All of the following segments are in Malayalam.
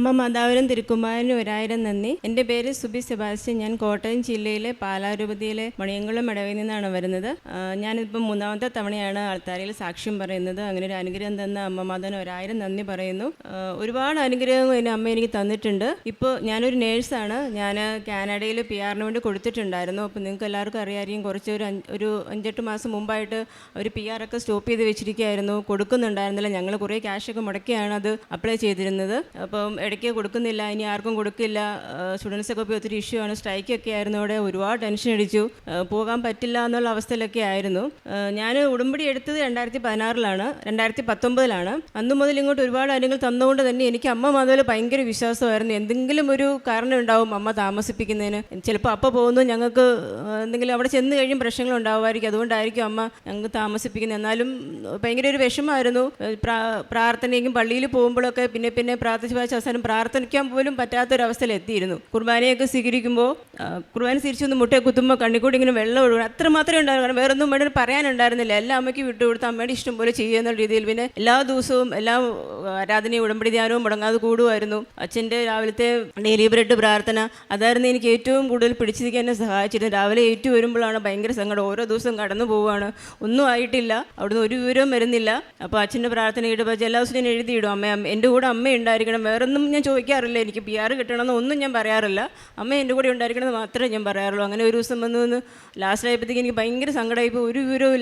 അമ്മ മാതാവരം തിരുക്കുമാരനും ഒരായിരം നന്ദി. എന്റെ പേര് സുബി സെബാസ്റ്റ്യൻ. ഞാൻ കോട്ടയം ജില്ലയിലെ പാലാരൂപതയിലെ മണിയങ്കുളം ഇടവയിൽ നിന്നാണ് വരുന്നത്. ഞാനിപ്പോൾ മൂന്നാമത്തെ തവണയാണ് ആൾത്താരയിൽ സാക്ഷ്യം പറയുന്നത്. അങ്ങനെ ഒരു അനുഗ്രഹം തന്ന അമ്മ മാതാവിന് ഒരായിരം നന്ദി പറയുന്നു. ഒരുപാട് അനുഗ്രഹങ്ങൾ എന്റെ അമ്മ എനിക്ക് തന്നിട്ടുണ്ട്. ഇപ്പോൾ ഞാനൊരു നേഴ്സാണ്. ഞാൻ കാനഡയിൽ പി ആറിന് വേണ്ടി കൊടുത്തിട്ടുണ്ടായിരുന്നു. അപ്പോൾ നിങ്ങൾക്ക് എല്ലാവർക്കും അറിയാമായിരിക്കും കുറച്ച് ഒരു ഒരു അഞ്ചെട്ട് മാസം മുമ്പായിട്ട് അവർ പി ഒക്കെ സ്റ്റോപ്പ് ചെയ്ത് വെച്ചിരിക്കുകയായിരുന്നു. കൊടുക്കുന്നുണ്ടായിരുന്നില്ല. ഞങ്ങൾ കുറേ ക്യാഷൊക്കെ മുടക്കിയാണ് അത് അപ്ലൈ ചെയ്തിരുന്നത്. അപ്പം ഇടയ്ക്ക് കൊടുക്കുന്നില്ല ഇനി ആർക്കും കൊടുക്കില്ല. സ്റ്റുഡൻസൊക്കെ പോയി ഒത്തിരി ഇഷ്യൂ ആണ്. സ്ട്രൈക്കൊക്കെ ആയിരുന്നു. അവിടെ ഒരുപാട് ടെൻഷൻ അടിച്ചു പോകാൻ പറ്റില്ല എന്നുള്ള അവസ്ഥയിലൊക്കെ ആയിരുന്നു. ഞാൻ ഉടമ്പടി എടുത്തത് രണ്ടായിരത്തി പതിനാറിലാണ് രണ്ടായിരത്തി പത്തൊമ്പതിലാണ് അന്നു മുതൽ ഇങ്ങോട്ട് ഒരുപാട് കാര്യങ്ങൾ തന്നുകൊണ്ട് തന്നെ എനിക്ക് അമ്മ മാധവൽ ഭയങ്കര വിശ്വാസമായിരുന്നു. എന്തെങ്കിലും ഒരു കാരണം ഉണ്ടാവും അമ്മ താമസിപ്പിക്കുന്നതിന്. ചിലപ്പോൾ അപ്പ പോകുന്നു ഞങ്ങൾക്ക് എന്തെങ്കിലും അവിടെ ചെന്ന് കഴിയും പ്രശ്നങ്ങൾ ഉണ്ടാവുമായിരിക്കും. അതുകൊണ്ടായിരിക്കും അമ്മ ഞങ്ങൾക്ക് താമസിപ്പിക്കുന്നത്. എന്നാലും ഭയങ്കര ഒരു വിഷമമായിരുന്നു. പ്രാർത്ഥനയെങ്കിലും പള്ളിയിൽ പോകുമ്പോഴൊക്കെ പിന്നെ പിന്നെ പ്രാർത്ഥിച്ച് വായിച്ച് അവസാനം പ്രാർത്ഥിക്കാൻ പോലും പറ്റാത്തൊരവസ്ഥയിലെത്തിയിരുന്നു. കുർബാനയൊക്കെ സ്വീകരിക്കുമ്പോൾ കുർബാന തിരിച്ചൊന്ന് മുട്ടയെ കുത്തുമ്പോൾ കണ്ണിക്കൂടി ഇങ്ങനെ വെള്ളം ഒഴുകണം അത്ര മാത്രമേ ഉണ്ടായിരുന്നു കാരണം വേറെ ഒന്നും വേണ്ടി പറയാനുണ്ടായിരുന്നില്ല. എല്ലാ അമ്മയ്ക്ക് വിട്ടുകൊടുത്ത് അമ്മയുടെ ഇഷ്ടം പോലെ ചെയ്യുന്ന രീതിയിൽ പിന്നെ എല്ലാ ദിവസവും എല്ലാ ആരാധനയും ഉടമ്പടി ധ്യാനവും മുടങ്ങാതെ കൂടുമായിരുന്നു. അച്ഛന്റെ രാവിലത്തെ ഡെയിലി ബ്രെഡ് പ്രാർത്ഥന അതായിരുന്നു എനിക്ക് ഏറ്റവും കൂടുതൽ പിടിച്ചിരിക്കാൻ എന്നെ സഹായിച്ചിരുന്നത്. രാവിലെ ഏറ്റു വരുമ്പോഴാണ് ഭയങ്കര സങ്കടം. ഓരോ ദിവസവും കടന്നു പോവുകയാണ്. ഒന്നും ആയിട്ടില്ല. അവിടുന്ന് ഒരു വിവരവും വരുന്നില്ല. അപ്പോൾ അച്ഛന്റെ പ്രാർത്ഥന ഇടുമ്പോൾ എല്ലാ ദിവസവും എഴുതിയിടും. അമ്മ- എന്റെ കൂടെ അമ്മ ഉണ്ടായിരിക്കണം വേറൊന്നും ഞാൻ ചോദിക്കാറില്ല എനിക്ക് പി ആർ കിട്ടണമെന്ന് ഒന്നും ഞാൻ പറയാറില്ല. അമ്മ എന്റെ കൂടെ ഉണ്ടായിരിക്കണമെന്ന് മാത്രമേ ഞാൻ പറയാറുള്ളൂ. അങ്ങനെ ഒരു ദിവസം വന്ന് വന്ന് ലാസ്റ്റ് ആയപ്പോഴത്തേക്ക് എനിക്ക് ഭയങ്കര സങ്കടമായിപ്പോൾ ഒരു വിവരവും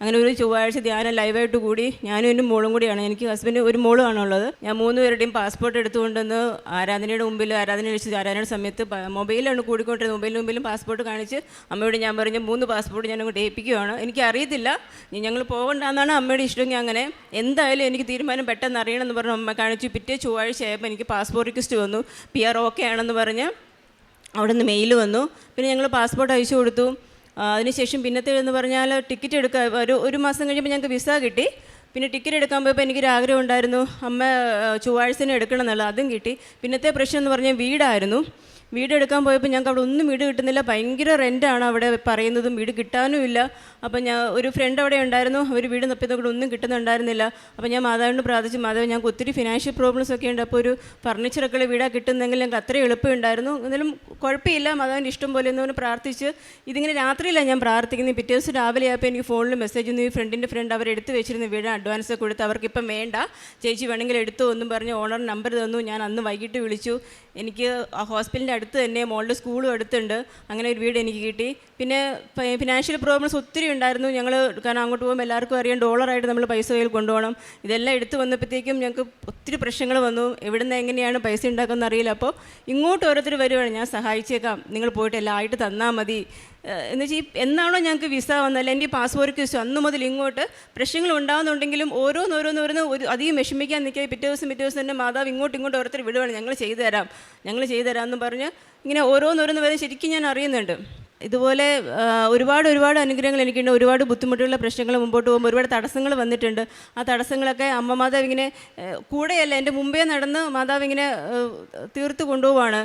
അങ്ങനെ ഒരു ചൊവ്വാഴ്ച ധ്യാനം ലൈവായിട്ട് കൂടി ഞാനും എന്റെ മോളും കൂടിയാണ്. എനിക്ക് ഹസ്ബൻഡ് ഒരു മോളുമാണുള്ളത്. ഞാൻ മൂന്ന് പേരുടെയും പാസ്പോർട്ട് എടുത്തുകൊണ്ടുവന്ന് ആരാധനയുടെ മുമ്പിൽ ആരാധന വെച്ച് ആരാധന സമയത്ത് മൊബൈലാണ് കൂടിക്കൊണ്ടിരുന്നത്. മൊബൈലിന് മുമ്പിലും പാസ്പോർട്ട് കാണിച്ച് അമ്മയോട് ഞാൻ പറഞ്ഞു മൂന്ന് പാസ്പോർട്ട് ഞാൻ അങ്ങോട്ട് ഏൽപ്പിക്കുകയാണ്. എനിക്ക് ഇനി ഞങ്ങൾ പോകണ്ടെന്നാണ് അമ്മയുടെ ഇഷ്ടമെങ്കിൽ അങ്ങനെ എന്തായാലും എനിക്ക് തീരുമാനം പെട്ടെന്ന് അറിയണമെന്ന് പറഞ്ഞു അമ്മ കാണിച്ചു. പിറ്റേ ചൊവ്വാഴ്ച ആയപ്പോൾ എനിക്ക് പാസ്പോർട്ട് റിക്വസ്റ്റ് വന്നു. പി ആർ ഓക്കെ ആണെന്ന് പറഞ്ഞ് അവിടെ നിന്ന് മെയിൽ വന്നു. പിന്നെ ഞങ്ങൾ പാസ്പോർട്ട് അയച്ചു കൊടുത്തു. അതിനുശേഷം പിന്നത്തെ എന്ന് പറഞ്ഞാൽ ടിക്കറ്റ് എടുക്കാൻ ഒരു ഒരു മാസം കഴിയുമ്പോൾ ഞങ്ങൾക്ക് വിസ കിട്ടി. പിന്നെ ടിക്കറ്റ് എടുക്കാൻ പോയപ്പോൾ എനിക്കൊരു ആഗ്രഹം ഉണ്ടായിരുന്നു. അമ്മ ചൊവ്വാഴ്ചന് എടുക്കണം എന്നുള്ളത്. അതും കിട്ടി. പിന്നത്തെ പ്രശ്നം എന്ന് പറഞ്ഞാൽ വീടായിരുന്നു. വീട് എടുക്കാൻ പോയപ്പോൾ ഞങ്ങൾക്ക് അവിടെ ഒന്നും വീട് കിട്ടുന്നില്ല. ഭയങ്കര റെന്റാണ് അവിടെ പറയുന്നതും. വീട് കിട്ടാനും ഇല്ല. അപ്പം ഞാൻ ഒരു ഫ്രണ്ട് അവിടെ ഉണ്ടായിരുന്നു. അവർ വീട് നപ്പിയതും കൂടെ ഒന്നും കിട്ടുന്നുണ്ടായിരുന്നില്ല. അപ്പം ഞാൻ മാതാവിനോട് പ്രാർത്ഥിച്ചു. മാതാവ് ഞങ്ങൾക്ക് ഒത്തിരി ഫിനാൻഷ്യൽ പ്രോബ്ലംസ് ഒക്കെ ഉണ്ട്. അപ്പോൾ ഒരു ഫർണിച്ചറൊക്കെ ഉള്ള വീടാ കിട്ടുന്നെങ്കിൽ ഞങ്ങൾക്ക് അത്രയും എളുപ്പമുണ്ടായിരുന്നു. എന്നാലും കുഴപ്പമില്ല. മാതാവിന്റെ ഇഷ്ടം പോലെ എന്ന് പറഞ്ഞ് പ്രാർത്ഥിച്ച് ഇതിങ്ങനെ രാത്രിയിലാണ് ഞാൻ പ്രാർത്ഥിക്കുന്നത്. പിറ്റേ ദിവസം രാവിലെ ആയപ്പോൾ എനിക്ക് ഫോണിൽ മെസ്സേജ് ഒന്നും ഈ ഫ്രണ്ടിന്റെ ഫ്രണ്ട് അവർ എടുത്ത് വെച്ചിരുന്ന വീട് അഡ്വാൻസ് കൊടുത്ത് അവർക്കിപ്പം വേണ്ട. ചേച്ചി വേണമെങ്കിൽ എടുത്തു എന്നും പറഞ്ഞ് ഓണർ നമ്പർ തന്നു. ഞാൻ അന്ന് വൈകിട്ട് വിളിച്ചു. എനിക്ക് ഹോസ്പിറ്റലിന്റെ അടുത്ത് തന്നെ മോളുടെ സ്കൂളും അടുത്തുണ്ട്. അങ്ങനെ ഒരു വീട് എനിക്ക് കിട്ടി. പിന്നെ ഫിനാൻഷ്യൽ പ്രോബ്ലംസ് ഒത്തിരി ഉണ്ടായിരുന്നു. ഞങ്ങൾ കാരണം അങ്ങോട്ട് പോകുമ്പോൾ എല്ലാവർക്കും അറിയാം ഡോളറായിട്ട് നമ്മൾ പൈസ കയ്യിൽ കൊണ്ടുപോകണം. ഇതെല്ലാം എടുത്തു വന്നപ്പോഴത്തേക്കും ഞങ്ങൾക്ക് ഒത്തിരി പ്രശ്നങ്ങൾ വന്നു. എവിടുന്ന് എങ്ങനെയാണ് പൈസ ഉണ്ടാക്കുന്നത് അറിയില്ല. അപ്പോൾ ഇങ്ങോട്ട് ഓരോരുത്തർ വരുവാണ്. ഞാൻ സഹായിച്ചേക്കാം. നിങ്ങൾ പോയിട്ട് എല്ലാം ആയിട്ട് തന്നാൽ മതി. എന്ന് വെച്ചാൽ എന്നാണോ ഞങ്ങൾക്ക് വിസ വന്നത് എന്റെ പാസ്പോർട്ട് ക്വസ്റ്റ് അന്ന് മുതൽ ഇങ്ങോട്ട് പ്രശ്നങ്ങൾ ഉണ്ടാകുന്നുണ്ടെങ്കിലും ഓരോന്നോരോന്നോരോന്ന് ഒരു അധികം വിഷമിക്കാൻ നിൽക്കുക. പിറ്റേ ദിവസം പിറ്റേ ദിവസം എന്റെ മാതാവ് ഇങ്ങോട്ട് ഇങ്ങോട്ട് ഓരോരുത്തർ വിടുവാണ്. ഞങ്ങൾ ചെയ്തു തരാം. ഞങ്ങൾ ചെയ്തു തരാം എന്ന് പറഞ്ഞ് ഇങ്ങനെ ഓരോന്നോരോന്ന് വരെ ശരിക്കും ഞാൻ അറിയുന്നുണ്ട്. ഇതുപോലെ ഒരുപാട് ഒരുപാട് അനുഗ്രഹങ്ങൾ എനിക്കുണ്ട്. ഒരുപാട് ബുദ്ധിമുട്ടുള്ള പ്രശ്നങ്ങൾ മുമ്പോട്ട് പോകുമ്പോൾ ഒരുപാട് തടസ്സങ്ങൾ വന്നിട്ടുണ്ട്. ആ തടസ്സങ്ങളൊക്കെ അമ്മ മാതാവ് ഇങ്ങനെ കൂടെയല്ല എന്റെ മുമ്പേ നടന്ന് മാതാവ് ഇങ്ങനെ തീർത്ത് കൊണ്ടുപോവാണ്.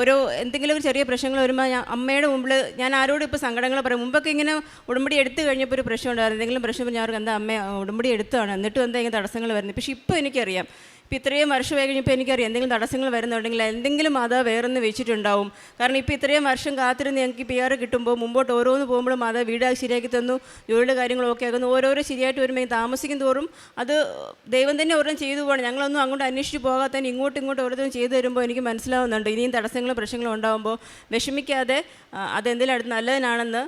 ഓരോ എന്തെങ്കിലും ഒരു ചെറിയ പ്രശ്നങ്ങൾ വരുമ്പോൾ ഞാൻ അമ്മയുടെ മുമ്പിൽ ഞാൻ ആരോടും ഇപ്പോൾ സങ്കടങ്ങൾ പറയും. മുമ്പൊക്കെ ഇങ്ങനെ ഉടമ്പടി എടുത്തു കഴിഞ്ഞപ്പോൾ ഒരു പ്രശ്നം ഉണ്ടായിരുന്നു. എന്തെങ്കിലും പ്രശ്നം ഞാൻ അവർക്ക് എന്താ അമ്മ ഉടമ്പടി എടുത്താണ് എന്നിട്ടും എന്താ ഇങ്ങനെ തടസ്സങ്ങൾ വരുന്നത്? പക്ഷേ ഇപ്പോൾ എനിക്കറിയാം. ഇപ്പം ഇത്രയും വർഷമായി കഴിഞ്ഞപ്പോൾ എനിക്കറിയാം എന്തെങ്കിലും തടസ്സങ്ങൾ വരുന്നുണ്ടെങ്കിൽ എന്തെങ്കിലും മാതാവ് വേറൊന്ന് വെച്ചിട്ടുണ്ടാവും. കാരണം ഇപ്പോൾ ഇത്രയും വർഷം കാത്തിരുന്ന് എനിക്ക് പി ആർ കിട്ടുമ്പോൾ മുമ്പോട്ട് ഓരോന്ന് പോകുമ്പോഴും മാതാവ് വീട് ശരിയാക്കി തന്നു ജോലിയുടെ കാര്യങ്ങളൊക്കെ ആകുന്നു ഓരോരോ ശരിയായിട്ട് വരുമ്പോൾ താമസിക്കും തോറും അത് ദൈവം തന്നെ ഓരോന്നും ചെയ്തു പോകണം. ഞങ്ങളൊന്നും അങ്ങോട്ട് അന്വേഷിച്ച് പോകാതെ തന്നെ ഇങ്ങോട്ടും ഇങ്ങോട്ടും ഓരോ ചെയ്തു തരുമ്പോൾ എനിക്ക് മനസ്സിലാവുന്നുണ്ട്. ഇനിയും തടസ്സങ്ങളും പ്രശ്നങ്ങളും ഉണ്ടാകുമ്പോൾ വിഷമിക്കാതെ അതെന്തെങ്കിലും അടുത്ത് നല്ലതിനാണെന്ന്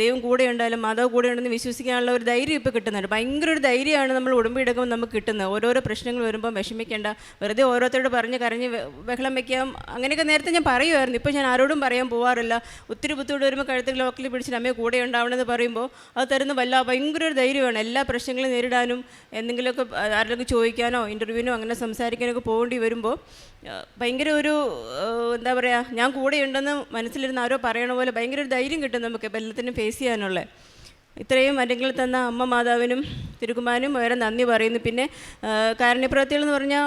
ദൈവം കൂടെ ഉണ്ടായാലും മാതാവ് കൂടെ ഉണ്ടെന്ന് വിശ്വസിക്കാനുള്ള ഒരു ധൈര്യം ഇപ്പോൾ കിട്ടുന്നുണ്ട്. ഭയങ്കര ഒരു ധൈര്യമാണ് നമ്മൾ ഉടമ്പടി എടുക്കുമ്പോൾ നമുക്ക് കിട്ടുന്നത്. ഓരോരോ പ്രശ്നങ്ങൾ വരുമ്പോൾ വിഷമിക്കേണ്ട വെറുതെ ഓരോരുത്തരോട് പറഞ്ഞ് കരഞ്ഞ് ബഹളം വയ്ക്കാം അങ്ങനെയൊക്കെ നേരത്തെ ഞാൻ പറയുമായിരുന്നു. ഇപ്പോൾ ഞാൻ ആരോടും പറയാൻ പോവാറില്ല. ഒത്തിരി ബുദ്ധിമുട്ട് വരുമ്പോൾ കഴുത്തിൽ ലോക്കലിൽ പിടിച്ചിട്ട് അമ്മയെ കൂടെ ഉണ്ടാവണമെന്ന് പറയുമ്പോൾ അത് തരുന്ന വല്ല ഭയങ്കര ഒരു ധൈര്യമാണ്. എല്ലാ പ്രശ്നങ്ങളും നേരിടാനും എന്തെങ്കിലുമൊക്കെ ആരെങ്കിലും ചോദിക്കാനോ ഇന്റർവ്യൂവിനോ അങ്ങനെ സംസാരിക്കാനൊക്കെ പോകേണ്ടി വരുമ്പോൾ ഭയങ്കര ഒരു എന്താ പറയുക ഞാൻ കൂടെ ഉണ്ടെന്ന് മനസ്സിലിരുന്ന് ആരോ പറയണ പോലെ ഭയങ്കര ഒരു ധൈര്യം കിട്ടും നമുക്ക്. എല്ലാത്തിനും ഫേസ് ചെയ്യാനുള്ളത് ഇത്രയും അല്ലെങ്കിൽ തന്ന അമ്മ മാതാവിനും തിരുക്കുമാനും വേറെ നന്ദി പറയുന്നു. പിന്നെ കാരുണ്യപ്രവൃത്തികൾ എന്ന് പറഞ്ഞാൽ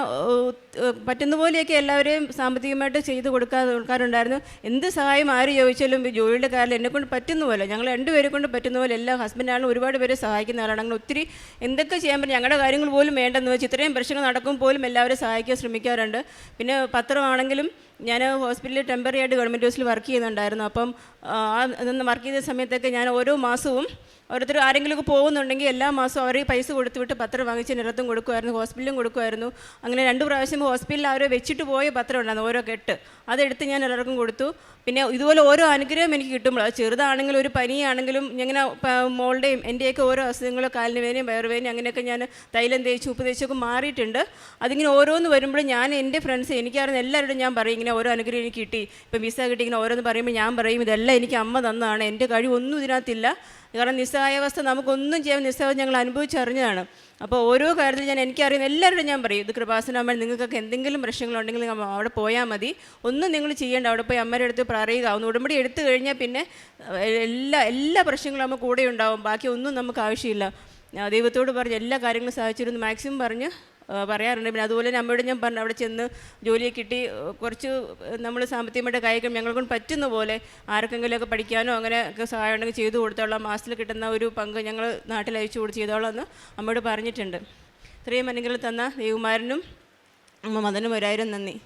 പറ്റുന്ന പോലെയൊക്കെ എല്ലാവരെയും സാമ്പത്തികമായിട്ട് ചെയ്ത് കൊടുക്കാൻ കൊടുക്കാറുണ്ടായിരുന്നു എന്ത് സഹായം ആര് ചോദിച്ചാലും ജോലിയുടെ കാര്യം എന്നെക്കൊണ്ട് പറ്റുന്ന പോലെ ഞങ്ങൾ രണ്ടുപേരെ കൊണ്ട് പറ്റുന്ന പോലെ എല്ലാ ഹസ്ബൻഡാണെങ്കിലും ഒരുപാട് പേരെ സഹായിക്കുന്ന ആളാണ്. അങ്ങനെ ഒത്തിരി എന്തൊക്കെ ചെയ്യാൻ പറ്റും ഞങ്ങളുടെ കാര്യങ്ങൾ പോലും വേണ്ടെന്ന് വെച്ച് ഇത്രയും പ്രശ്നങ്ങൾ നടക്കും പോലും എല്ലാവരും സഹായിക്കാൻ ശ്രമിക്കാറുണ്ട്. പിന്നെ പത്രമാണെങ്കിലും ഞാൻ ഹോസ്പിറ്റലിൽ ടെമ്പററി ആയിട്ട് ഗവൺമെന്റ് ഹോസ്പിറ്റലിൽ വർക്ക് ചെയ്യുന്നുണ്ടായിരുന്നു. അപ്പം അതൊന്ന് വർക്ക് ചെയ്ത സമയത്തൊക്കെ ഞാൻ ഓരോ മാസവും ഓരോരുത്തർ ആരെങ്കിലുമൊക്കെ പോകുന്നുണ്ടെങ്കിൽ എല്ലാ മാസവും അവർ പൈസ കൊടുത്തുവിട്ട് പത്രം വാങ്ങിച്ച് നിരത്തും കൊടുക്കുമായിരുന്നു ഹോസ്പിറ്റലും കൊടുക്കുമായിരുന്നു. അങ്ങനെ രണ്ട് പ്രാവശ്യം ഹോസ്പിറ്റലിൽ അവർ വെച്ചിട്ട് പോയ പത്രം ഉണ്ടായിരുന്നു ഓരോ കെട്ട്. അതെടുത്ത് ഞാൻ എല്ലാവർക്കും കൊടുത്തു. പിന്നെ ഇതുപോലെ ഓരോ അനുഗ്രഹം എനിക്ക് കിട്ടുമ്പോൾ ചെറുതാണെങ്കിലും ഒരു പനിയാണെങ്കിലും ഇങ്ങനെ മോളുടെയും എന്റെയൊക്കെ ഓരോ അസുഖങ്ങളും കാലിന് വേനയും വയറുവേനയും അങ്ങനെയൊക്കെ ഞാൻ തൈലം തേച്ച് ഉപ്പ് തേച്ചൊക്കെ മാറിയിട്ടുണ്ട്. അതിങ്ങനെ ഓരോന്ന് വരുമ്പോൾ ഞാൻ എന്റെ ഫ്രണ്ട്സ് എനിക്കറിയുന്ന എല്ലാവരോടും ഞാൻ പറയും ഇങ്ങനെ ഓരോ അനുഗ്രഹം എനിക്ക് കിട്ടി. ഇപ്പം വിസ കിട്ടി ഇങ്ങനെ ഓരോന്ന് പറയുമ്പോൾ ഞാൻ പറയും ഇതെല്ലാം എനിക്ക് അമ്മ തന്നതാണ്. എന്റെ കഴിവൊന്നും ഇതിനകത്തില്ല. കാരണം നിസ്സഹായാവസ്ഥ നമുക്കൊന്നും ചെയ്യാൻ നിസ്സഹായം ഞങ്ങൾ അനുഭവിച്ചറിഞ്ഞതാണ്. അപ്പോൾ ഓരോ കാര്യത്തിൽ ഞാൻ എനിക്കറിയുന്ന എല്ലാവരോടും ഞാൻ പറയും ഇത് കൃപാസനമ്മ നിങ്ങൾക്കൊക്കെ എന്തെങ്കിലും പ്രശ്നങ്ങളുണ്ടെങ്കിൽ നിങ്ങൾ അവിടെ പോയാൽ മതി. ഒന്നും നിങ്ങൾ ചെയ്യേണ്ട അവിടെ പോയി അമ്മയുടെ അടുത്ത് പറയുക. ഒന്ന് ഉടമ്പടി എടുത്തു കഴിഞ്ഞാൽ പിന്നെ എല്ലാ എല്ലാ പ്രശ്നങ്ങളും നമ്മൾ കൂടെ ഉണ്ടാവും. ബാക്കി ഒന്നും നമുക്ക് ആവശ്യമില്ല. ദൈവത്തോട് പറഞ്ഞ് എല്ലാ കാര്യങ്ങളും സഹായിച്ചിരുന്നു. മാക്സിമം പറഞ്ഞ് പറയാറുണ്ട്. പിന്നെ അതുപോലെ തന്നെ അമ്മയോട് ഞാൻ പറഞ്ഞു അവിടെ ചെന്ന് ജോലിയെ കിട്ടി. കുറച്ച് നമ്മൾ സാമ്പത്തികമായിട്ട് കായികം ഞങ്ങളെ കൊണ്ട് പറ്റുന്ന പോലെ ആർക്കെങ്കിലുമൊക്കെ പഠിക്കാനോ അങ്ങനെ ഒക്കെ സഹായം ഉണ്ടെങ്കിൽ ചെയ്തു കൊടുത്തോളാം. മാസത്തിൽ കിട്ടുന്ന ഒരു പങ്ക് ഞങ്ങൾ നാട്ടിൽ അയച്ചു കൊടുത്ത് ചെയ്തോളാം എന്ന് അമ്മയോട് പറഞ്ഞിട്ടുണ്ട്. ഇത്രയും അനുഗ്രഹം തന്ന ദേവുമാരനും അമ്മ മദനും ഒരായിരം നന്ദി.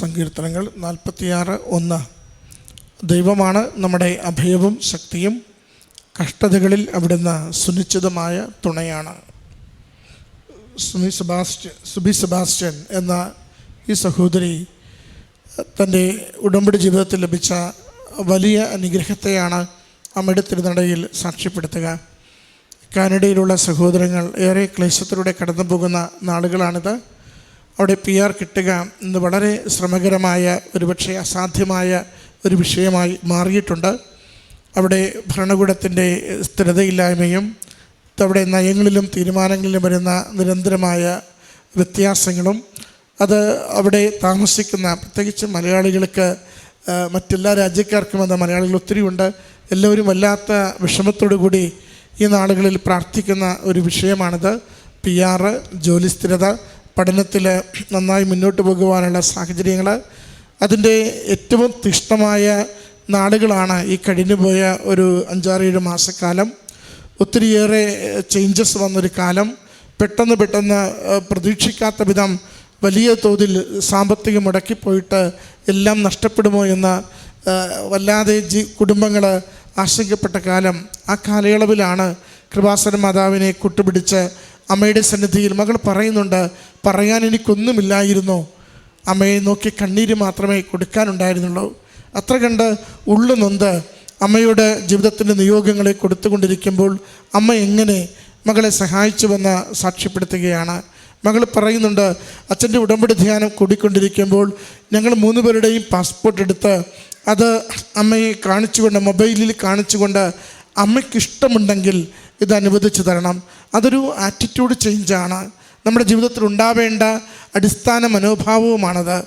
സങ്കീർത്തനങ്ങൾ നാൽപ്പത്തിയാറ് ഒന്ന്. ദൈവമാണ് നമ്മുടെ അഭയവും ശക്തിയും. കഷ്ടതകളിൽ അവിടുന്ന് സുനിശ്ചിതമായ തുണയാണ്. സുമി സെബാസ്റ്റ്യൻ സുബി സെബാസ്റ്റ്യൻ എന്ന ഈ സഹോദരി തന്റെ ഉടമ്പടി ജീവിതത്തിൽ ലഭിച്ച വലിയ അനുഗ്രഹത്തെയാണ് അമ്മയുടെ തിരുനടയിൽ സാക്ഷ്യപ്പെടുത്തുക. കാനഡയിലുള്ള സഹോദരങ്ങൾ ഏറെ ക്ലേശത്തിലൂടെ കടന്നു പോകുന്ന നാളുകളാണിത്. അവിടെ പി ആർ കിട്ടുക ഇന്ന് വളരെ ശ്രമകരമായ ഒരുപക്ഷെ അസാധ്യമായ ഒരു വിഷയമായി മാറിയിട്ടുണ്ട്. അവിടെ ഭരണകൂടത്തിന്റെ സ്ഥിരതയില്ലായ്മയും അവിടെ നയങ്ങളിലും തീരുമാനങ്ങളിലും വരുന്ന നിരന്തരമായ വ്യത്യാസങ്ങളും അത് അവിടെ താമസിക്കുന്ന പ്രത്യേകിച്ച് മലയാളികൾക്ക് മറ്റെല്ലാ രാജ്യക്കാർക്കും അത് മലയാളികൾ ഒത്തിരിയുണ്ട് എല്ലാവരും വല്ലാത്ത വിഷമത്തോടു കൂടി ഈ നാളുകളിൽ പ്രാർത്ഥിക്കുന്ന ഒരു വിഷയമാണിത്. പി ആറ് ജോലി സ്ഥിരത പഠനത്തിൽ നന്നായി മുന്നോട്ട് പോകുവാനുള്ള സാഹചര്യങ്ങൾ അതിന്റെ ഏറ്റവും തിഷ്ടമായ നാളുകളാണ് ഈ കഴിഞ്ഞുപോയ ഒരു അഞ്ചാറേഴ് മാസക്കാലം. ഒത്തിരിയേറെ ചേഞ്ചസ് വന്നൊരു കാലം. പെട്ടെന്ന് പെട്ടെന്ന് പ്രതീക്ഷിക്കാത്ത വിധം വലിയ തോതിൽ സാമ്പത്തികം മുടക്കിപ്പോയിട്ട് എല്ലാം നഷ്ടപ്പെടുമോ എന്ന് വല്ലാതെ ജി കുടുംബങ്ങൾ ആശങ്കപ്പെട്ട കാലം. ആ കാലയളവിലാണ് കൃപാസന മാതാവിനെ കൂട്ടുപിടിച്ച് അമ്മയുടെ സന്നിധിയിൽ മകൾ പറയുന്നുണ്ട് പറയാൻ എനിക്കൊന്നുമില്ലായിരുന്നു. അമ്മയെ നോക്കി കണ്ണീര് മാത്രമേ കൊടുക്കാനുണ്ടായിരുന്നുള്ളൂ. അത്ര കണ്ട് ഉള്ളു നൊന്ത് അമ്മയുടെ ജീവിതത്തിന്റെ നിയോഗങ്ങളെ കൊടുത്തുകൊണ്ടിരിക്കുമ്പോൾ അമ്മ എങ്ങനെ മകളെ സഹായിച്ചുവെന്ന് സാക്ഷ്യപ്പെടുത്തുകയാണ്. മകൾ പറയുന്നുണ്ട് അച്ഛന്റെ ഉടമ്പടി ധ്യാനം കൂടിക്കൊണ്ടിരിക്കുമ്പോൾ ഞങ്ങൾ മൂന്ന് പേരുടെയും പാസ്പോർട്ട് എടുത്ത് അത് അമ്മയെ കാണിച്ചുകൊണ്ട് മൊബൈലിൽ കാണിച്ചുകൊണ്ട് അമ്മയ്ക്കിഷ്ടമുണ്ടെങ്കിൽ ഇത് അനുവദിച്ചു തരണം. അതൊരു ആറ്റിറ്റ്യൂഡ് ചേഞ്ചാണ് നമ്മുടെ ജീവിതത്തിൽ ഉണ്ടാവേണ്ട അടിസ്ഥാന മനോഭാവവുമാണത്.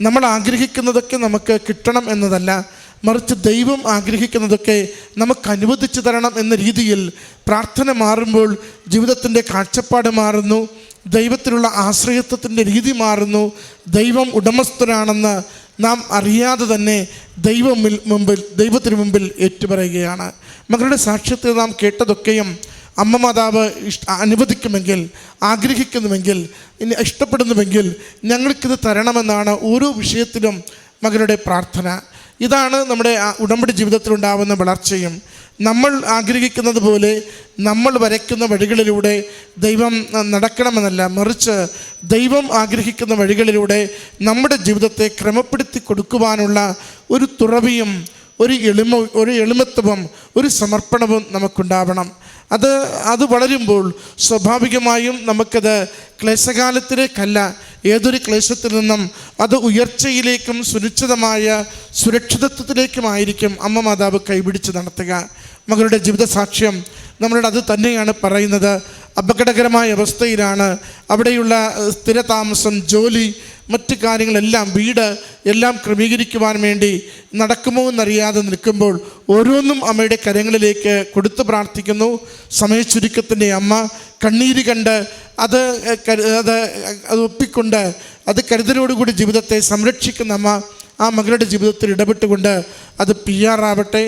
നമ്മൾ ആഗ്രഹിക്കുന്നതൊക്കെ നമുക്ക് കിട്ടണം എന്നതല്ല മറിച്ച് ദൈവം ആഗ്രഹിക്കുന്നതൊക്കെ നമുക്ക് അനുവദിച്ചു തരണം എന്ന രീതിയിൽ പ്രാർത്ഥന മാറുമ്പോൾ ജീവിതത്തിന്റെ കാഴ്ചപ്പാട് മാറുന്നു ദൈവത്തിലുള്ള ആശ്രയത്വത്തിന്റെ രീതി മാറുന്നു ദൈവം ഉടമസ്ഥനാണെന്ന് നാം അറിയാതെ തന്നെ ദൈവം മുമ്പിൽ ദൈവത്തിന് മുമ്പിൽ ഏറ്റുപറയുകയാണ്. മകളുടെ സാക്ഷ്യത്തിൽ നാം കേട്ടതൊക്കെയും അമ്മ മാതാവ് അനുവദിക്കുമെങ്കിൽ ആഗ്രഹിക്കുന്നുവെങ്കിൽ ഇനി ഇഷ്ടപ്പെടുന്നുവെങ്കിൽ ഞങ്ങൾക്കിത് തരണമെന്നാണ് ഓരോ വിഷയത്തിലും മകളുടെ പ്രാർത്ഥന. ഇതാണ് നമ്മുടെ ഉടമ്പടി ജീവിതത്തിലുണ്ടാവുന്ന വളർച്ചയും. നമ്മൾ ആഗ്രഹിക്കുന്നത് പോലെ നമ്മൾ വരയ്ക്കുന്ന വഴികളിലൂടെ ദൈവം നടക്കണമെന്നല്ല മറിച്ച് ദൈവം ആഗ്രഹിക്കുന്ന വഴികളിലൂടെ നമ്മുടെ ജീവിതത്തെ ക്രമപ്പെടുത്തി കൊടുക്കുവാനുള്ള ഒരു തുറവിയും ഒരു എളിമ ഒരു എളിമത്വവും ഒരു സമർപ്പണവും നമുക്കുണ്ടാവണം. അത് അത് വളരുമ്പോൾ സ്വാഭാവികമായും നമുക്കത് ക്ലേശകാലത്തിലേക്കല്ല ഏതൊരു ക്ലേശത്തിൽ നിന്നും അത് ഉയർച്ചയിലേക്കും സുരക്ഷിതമായ സുരക്ഷിതത്വത്തിലേക്കുമായിരിക്കും അമ്മ മാതാവ് കൈപിടിച്ച് നടത്തുക. മകളുടെ ജീവിത സാക്ഷ്യം നമ്മളോട് അത് തന്നെയാണ് പറയുന്നത്. അപകടകരമായ അവസ്ഥയിലാണ് അവിടെയുള്ള സ്ഥിരതാമസം ജോലി മറ്റ് കാര്യങ്ങളെല്ലാം വീട് എല്ലാം ക്രമീകരിക്കുവാൻ വേണ്ടി നടക്കുമോ എന്നറിയാതെ നിൽക്കുമ്പോൾ ഓരോന്നും അമ്മയുടെ കരങ്ങളിലേക്ക് കൊടുത്തു പ്രാർത്ഥിക്കുന്നു. സമയച്ചുരുക്കത്തിന്റെ അമ്മ കണ്ണീര് കണ്ട് അത് അത് അത് ഒപ്പിക്കൊണ്ട് അത് കരുതലോടുകൂടി ജീവിതത്തെ സംരക്ഷിക്കുന്ന അമ്മ ആ മകളുടെ ജീവിതത്തിൽ ഇടപെട്ടുകൊണ്ട് അത് പി ആർ ആവട്ടെ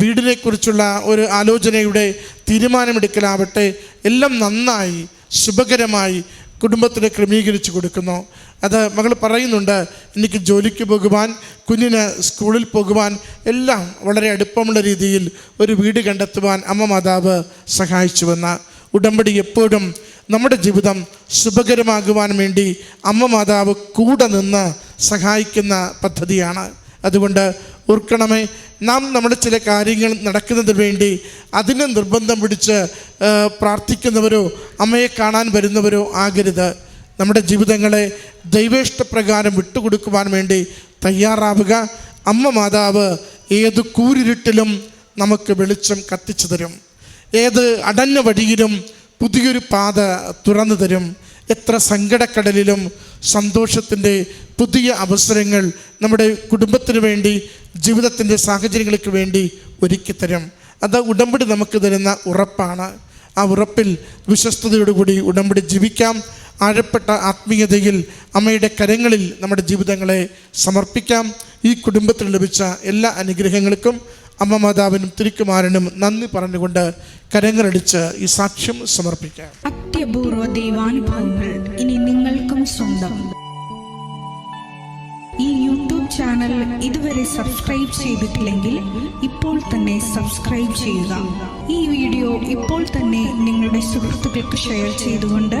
വീടിനെക്കുറിച്ചുള്ള ഒരു ആലോചനയുടെ തീരുമാനമെടുക്കലാവട്ടെ എല്ലാം നന്നായി ശുഭകരമായി കുടുംബത്തിന് ക്രമീകരിച്ചു കൊടുക്കുന്നു. അത് മകൾ പറയുന്നുണ്ട് എനിക്ക് ജോലിക്ക് പോകുവാൻ കുഞ്ഞിന് സ്കൂളിൽ പോകുവാൻ എല്ലാം വളരെ അടുപ്പമുള്ള രീതിയിൽ ഒരു വീട് കണ്ടെത്തുവാൻ അമ്മ മാതാവ് സഹായിച്ചുവെന്ന ഉടമ്പടി എപ്പോഴും നമ്മുടെ ജീവിതം ശുഭകരമാകുവാൻ വേണ്ടി അമ്മ മാതാവ് കൂടെ നിന്ന് സഹായിക്കുന്ന പദ്ധതിയാണ്. അതുകൊണ്ട് ഓർക്കണമേ നാം നമ്മുടെ ചില കാര്യങ്ങൾ നടക്കുന്നതിന് വേണ്ടി അതിന് നിർബന്ധം പിടിച്ച് പ്രാർത്ഥിക്കുന്നവരോ അമ്മയെ കാണാൻ വരുന്നവരോ ആകരുത്. നമ്മുടെ ജീവിതങ്ങളെ ദൈവേഷ്ടപ്രകാരം വിട്ടുകൊടുക്കുവാൻ വേണ്ടി തയ്യാറാവുക. അമ്മ മാതാവ് ഏത് കൂരിരുട്ടിലും നമുക്ക് വെളിച്ചം കത്തിച്ചു തരും. ഏത് അടഞ്ഞ വഴിയിലും പുതിയൊരു പാത തുറന്നു തരും. എത്ര സങ്കടക്കടലിലും സന്തോഷത്തിന്റെ പുതിയ അവസരങ്ങൾ നമ്മുടെ കുടുംബത്തിന് വേണ്ടി ജീവിതത്തിന്റെ സാഹചര്യങ്ങൾക്ക് വേണ്ടി ഒരുക്കിത്തരും അത് ഉടമ്പടി നമുക്ക് തരുന്ന ഉറപ്പാണ്. ആ ഉറപ്പിൽ വിശ്വസ്തയോടുകൂടി ഉടമ്പടി ജീവിക്കാം. ആഴപ്പെട്ട ആത്മീയതയിൽ അമ്മയുടെ കരങ്ങളിൽ നമ്മുടെ ജീവിതങ്ങളെ സമർപ്പിക്കാം. ഈ കുടുംബത്തിൽ ലഭിച്ച എല്ലാ അനുഗ്രഹങ്ങൾക്കും അമ്മ മാതാവിനും തിരുക്കുമാരനും നന്ദി പറഞ്ഞുകൊണ്ട് കരങ്ങളടിച്ച് ഈ സാക്ഷ്യം സമർപ്പിക്കാം. അത്യപൂർവ ദൈവാനുഭവങ്ങൾ ഇനി നിങ്ങൾക്കും സ്വന്തം. ഈ യൂട്യൂബ് ചാനൽ ഇതുവരെ സബ്സ്ക്രൈബ് ചെയ്തിട്ടില്ലെങ്കിൽ ഇപ്പോൾ തന്നെ സബ്സ്ക്രൈബ് ചെയ്യുക. ഈ വീഡിയോ ഇപ്പോൾ തന്നെ നിങ്ങളുടെ സുഹൃത്തുക്കൾക്ക് ഷെയർ ചെയ്തുകൊണ്ട്